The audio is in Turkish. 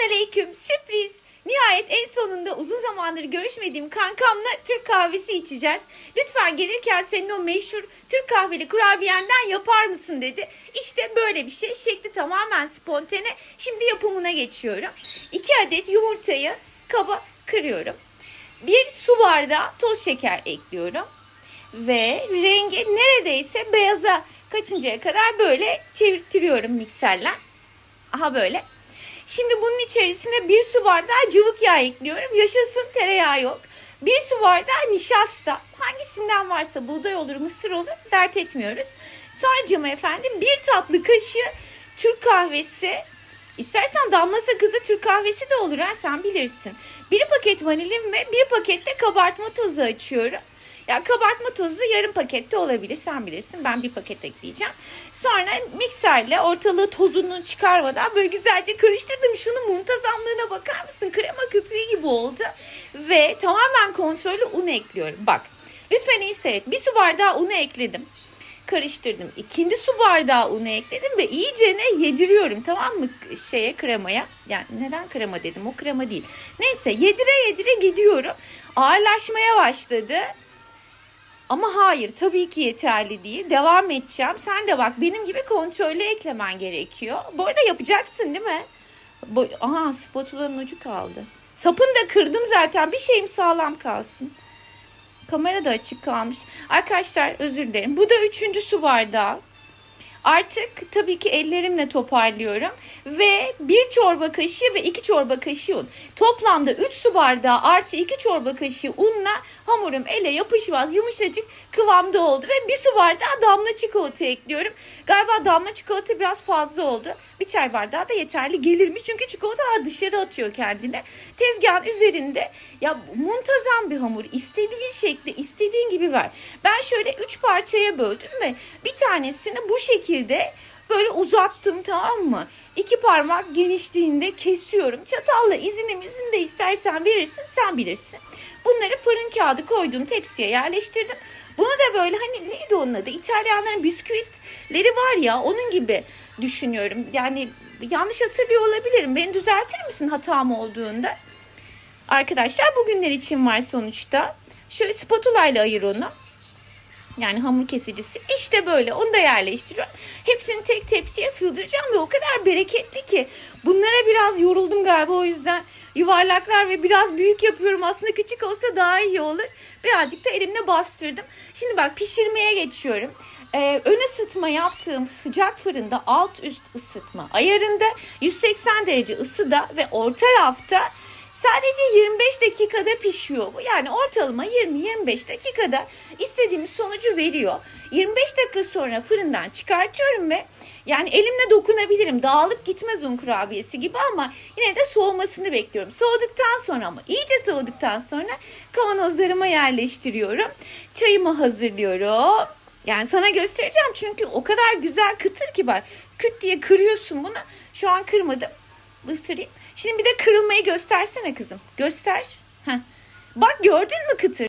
Selamünaleyküm. Sürpriz. Nihayet en sonunda uzun zamandır görüşmediğim kankamla Türk kahvesi içeceğiz. Lütfen gelirken senin o meşhur Türk kahveli kurabiyenden yapar mısın dedi. İşte böyle bir şey. Şekli tamamen spontane. Şimdi yapımına geçiyorum. 2 adet yumurtayı kaba kırıyorum. Bir su bardağı toz şeker ekliyorum. Ve rengi neredeyse beyaza kaçıncaya kadar böyle çevirtiriyorum mikserle. Aha böyle. Şimdi bunun içerisine bir su bardağı cıvık yağ ekliyorum. Yaşasın tereyağı yok. Bir su bardağı nişasta. Hangisinden varsa buğday olur, mısır olur dert etmiyoruz. Sonra cama efendim bir tatlı kaşığı Türk kahvesi. İstersen damla sakızı Türk kahvesi de olur ha sen bilirsin. Bir paket vanilin ve bir paket de kabartma tozu açıyorum. Ya kabartma tozu yarım pakette olabilir sen bilirsin. Ben bir paket ekleyeceğim. Sonra mikserle ortalığı tozunu çıkarmadan böyle güzelce karıştırdım. Şunun muntazamlığına bakar mısın? Krema köpüğü gibi oldu. Ve tamamen kontrollü un ekliyorum. Bak lütfen iyi seyret. Bir su bardağı unu ekledim. Karıştırdım. İkinci su bardağı unu ekledim ve iyicene yediriyorum tamam mı şeye kremaya. Yani neden krema dedim o krema değil. Neyse yedire yedire gidiyorum. Ağırlaşmaya başladı. Ama hayır tabii ki yeterli değil. Devam edeceğim. Sen de bak benim gibi kontrollü eklemen gerekiyor. Bu arada yapacaksın değil mi? Bu, aha spatulanın ucu kaldı. Sapını da kırdım zaten. Bir şeyim sağlam kalsın. Kamera da açık kalmış. Arkadaşlar özür dilerim. Bu da üçüncü su bardağı. Artık tabii ki ellerimle toparlıyorum. Ve bir çorba kaşığı ve iki çorba kaşığı un. Toplamda 3 su bardağı artı 2 çorba kaşığı unla hamurum ele yapışmaz yumuşacık kıvamda oldu. Ve bir su bardağı damla çikolata ekliyorum. Galiba damla çikolata biraz fazla oldu. Bir çay bardağı da yeterli gelirmiş. Çünkü çikolatalar dışarı atıyor kendine. Tezgahın üzerinde ya muntazam bir hamur. istediğin şekli istediğin gibi ver. Ben şöyle 3 parçaya böldüm ve bir tanesini bu şekilde böyle uzattım tamam mı? İki parmak genişliğinde kesiyorum. Çatalla izinimizin de istersen verirsin sen bilirsin. Bunları fırın kağıdı koyduğum tepsiye yerleştirdim. Bunu da böyle hani neydi onun adı? İtalyanların bisküvitleri var ya onun gibi düşünüyorum. Yani yanlış hatırlıyor olabilirim. Beni düzeltir misin hatam olduğunda? Arkadaşlar bugünler için var sonuçta. Şöyle spatula ile ayır onu. Yani hamur kesicisi. İşte böyle onu da yerleştiriyorum. Hepsini tek tepsiye sığdıracağım ve o kadar bereketli ki. Bunlara biraz yoruldum galiba o yüzden yuvarlaklar ve biraz büyük yapıyorum. Aslında küçük olsa daha iyi olur. Birazcık da elimle bastırdım. Şimdi bak pişirmeye geçiyorum. Ee, ön ısıtma yaptığım sıcak fırında alt üst ısıtma ayarında 180 derece ısıda ve orta rafta Sadece 25 dakikada pişiyor bu. Yani ortalama 20-25 dakikada istediğimiz sonucu veriyor. 25 dakika sonra fırından çıkartıyorum ve yani elimle dokunabilirim. Dağılıp gitmez un kurabiyesi gibi ama yine de soğumasını bekliyorum. Soğuduktan sonra ama iyice soğuduktan sonra kavanozlarıma yerleştiriyorum. Çayımı hazırlıyorum. Yani sana göstereceğim çünkü o kadar güzel kıtır ki bak. Küt diye kırıyorsun bunu. Şu an kırmadım. Isırayım. Şimdi bir de kırılmayı göstersene kızım. Göster. Heh. Bak gördün mü kıtır?